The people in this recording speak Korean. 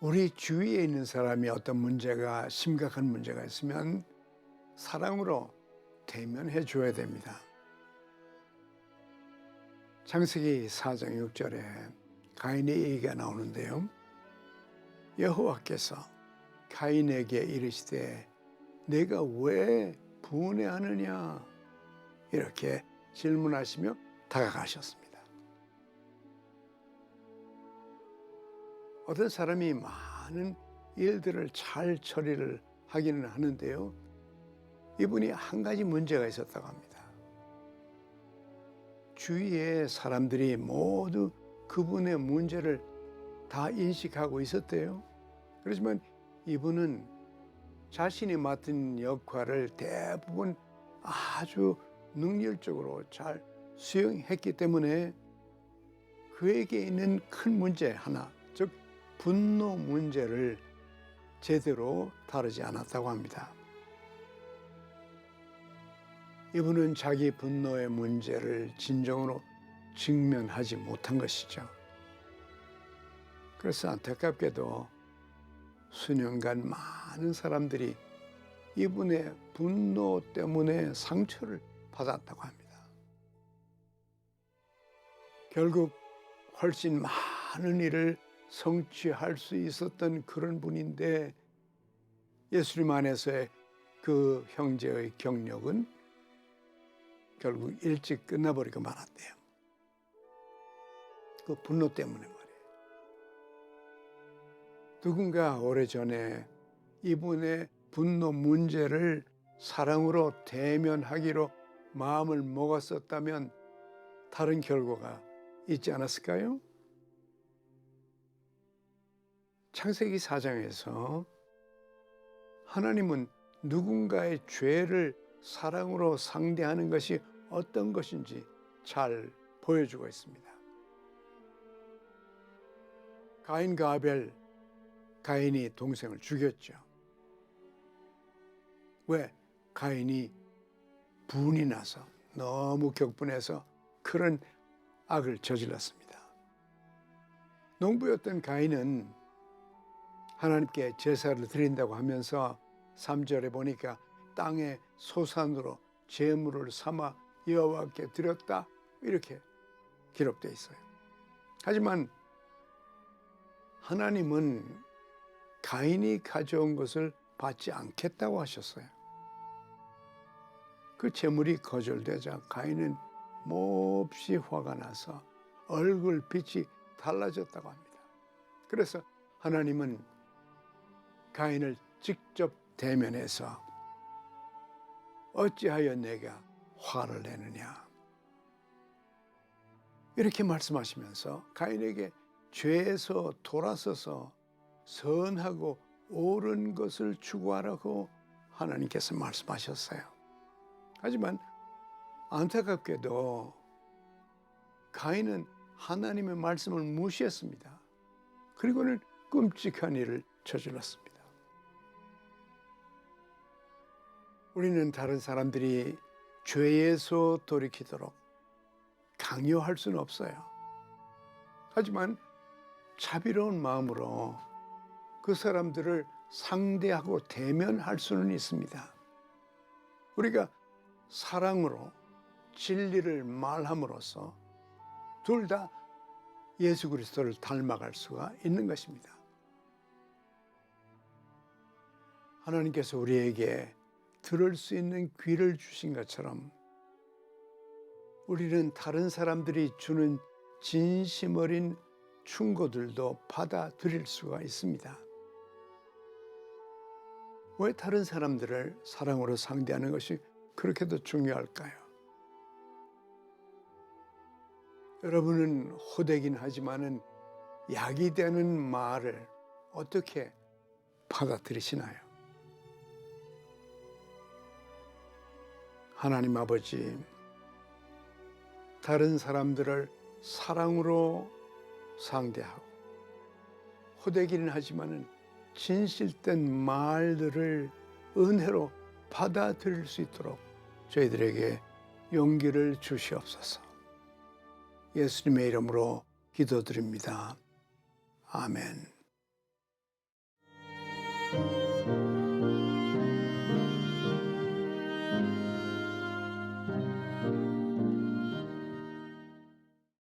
우리 주위에 있는 사람이 어떤 문제가 심각한 문제가 있으면 사랑으로 대면해 줘야 됩니다. 창세기 4장 6절에 가인의 얘기가 나오는데요. 여호와께서 가인에게 이르시되 내가 왜 분해하느냐 이렇게 질문하시며 다가가셨습니다. 어떤 사람이 많은 일들을 잘 처리를 하기는 하는데요. 이분이 한 가지 문제가 있었다고 합니다. 주위의 사람들이 모두 그분의 문제를 다 인식하고 있었대요. 그렇지만 이분은 자신이 맡은 역할을 대부분 아주 능률적으로 잘 수행했기 때문에 그에게 있는 큰 문제 하나, 즉 분노 문제를 제대로 다루지 않았다고 합니다. 이분은 자기 분노의 문제를 진정으로 직면하지 못한 것이죠. 그래서 안타깝게도 수년간 많은 사람들이 이분의 분노 때문에 상처를 받았다고 합니다. 결국 훨씬 많은 일을 성취할 수 있었던 그런 분인데 예수님 안에서의 그 형제의 경력은 결국 일찍 끝나버리고 말았대요. 그 분노 때문에 말이에요. 누군가 오래전에 이분의 분노 문제를 사랑으로 대면하기로 마음을 먹었었다면 다른 결과가 있지 않았을까요? 창세기 4장에서 하나님은 누군가의 죄를 사랑으로 상대하는 것이 어떤 것인지 잘 보여주고 있습니다. 가인과 아벨, 가인이 동생을 죽였죠. 왜? 가인이 분이 나서 너무 격분해서 그런 악을 저질렀습니다. 농부였던 가인은 하나님께 제사를 드린다고 하면서 3절에 보니까 땅의 소산으로 제물을 삼아 여호와께 드렸다 이렇게 기록되어 있어요. 하지만 하나님은 가인이 가져온 것을 받지 않겠다고 하셨어요. 그 제물이 거절되자 가인은 몹시 화가 나서 얼굴 빛이 달라졌다고 합니다. 그래서 하나님은 가인을 직접 대면해서 어찌하여 내가 화를 내느냐 이렇게 말씀하시면서 가인에게 죄에서 돌아서서 선하고 옳은 것을 추구하라고 하나님께서 말씀하셨어요. 하지만 안타깝게도 가인은 하나님의 말씀을 무시했습니다. 그리고는 끔찍한 일을 저질렀습니다. 우리는 다른 사람들이 죄에서 돌이키도록 강요할 수는 없어요. 하지만 자비로운 마음으로 그 사람들을 상대하고 대면할 수는 있습니다. 우리가 사랑으로 진리를 말함으로써 둘 다 예수 그리스도를 닮아갈 수가 있는 것입니다. 하나님께서 우리에게 들을 수 있는 귀를 주신 것처럼 우리는 다른 사람들이 주는 진심 어린 충고들도 받아들일 수가 있습니다. 왜 다른 사람들을 사랑으로 상대하는 것이 그렇게도 중요할까요? 여러분은 호되긴 하지만은 약이 되는 말을 어떻게 받아들이시나요? 하나님 아버지, 다른 사람들을 사랑으로 상대하고 호되기는 하지만은 진실된 말들을 은혜로 받아들일 수 있도록 저희들에게 용기를 주시옵소서. 예수님의 이름으로 기도드립니다. 아멘.